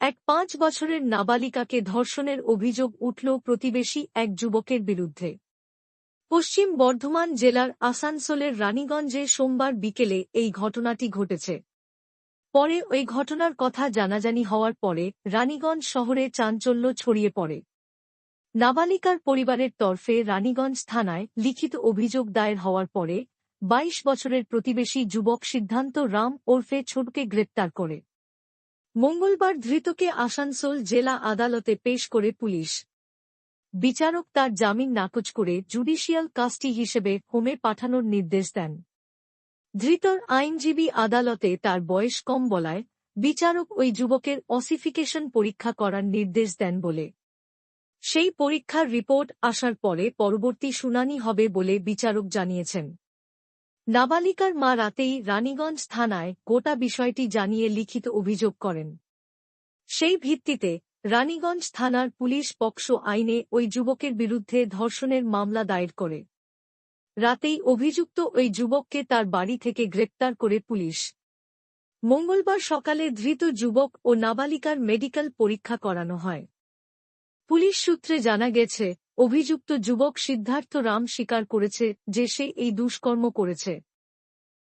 এক পাঁচ বছরের নাবালিকাকে ধর্ষণের অভিযোগ উঠল প্রতিবেশী এক যুবকের বিরুদ্ধে। পশ্চিম বর্ধমান জেলার আসানসোলের রানীগঞ্জে সোমবার বিকেলে এই ঘটনাটি ঘটেছে। পরে ওই ঘটনার কথা জানাজানি হওয়ার পরে রানীগঞ্জ শহরে চাঞ্চল্য ছড়িয়ে পড়ে। নাবালিকার পরিবারের তরফে রানীগঞ্জ থানায় লিখিত অভিযোগ দায়ের হওয়ার পরে ২২ বছরের প্রতিবেশী যুবক সিদ্ধান্ত রাম ওরফে ছোটকে গ্রেপ্তার করে। মঙ্গলবার ধৃতকে আসানসোল জেলা আদালতে পেশ করে পুলিশ। বিচারক তার জামিন নাকচ করে জুডিশিয়াল কাস্টি হিসেবে হোমে পাঠানোর নির্দেশ দেন। ধৃতর আইনজীবী আদালতে তার বয়স কম বলায় বিচারক ওই যুবকের অসিফিকেশন পরীক্ষা করার নির্দেশ দেন বলে। সেই পরীক্ষার রিপোর্ট আসার পরে পরবর্তী শুনানি হবে বলে বিচারক জানিয়েছেন। নাবালিকার মা রাতেই রানীগঞ্জ থানায় গোটা বিষয়টি জানিয়ে লিখিত অভিযোগ করেন। সেই ভিত্তিতে রানীগঞ্জ থানার পুলিশ পক্সো আইনে ওই যুবকের বিরুদ্ধে ধর্ষণের মামলা দায়ের করে। রাতেই অভিযুক্ত ওই যুবককে তার বাড়ি থেকে গ্রেপ্তার করে পুলিশ। মঙ্গলবার সকালে ধৃত যুবক ও নাবালিকার মেডিকেল পরীক্ষা করানো হয়। পুলিশ সূত্রে জানা গেছে অভিযুক্ত যুবক সিদ্ধার্থ রাম স্বীকার করেছে যে সে এই দুষ্কর্ম করেছে।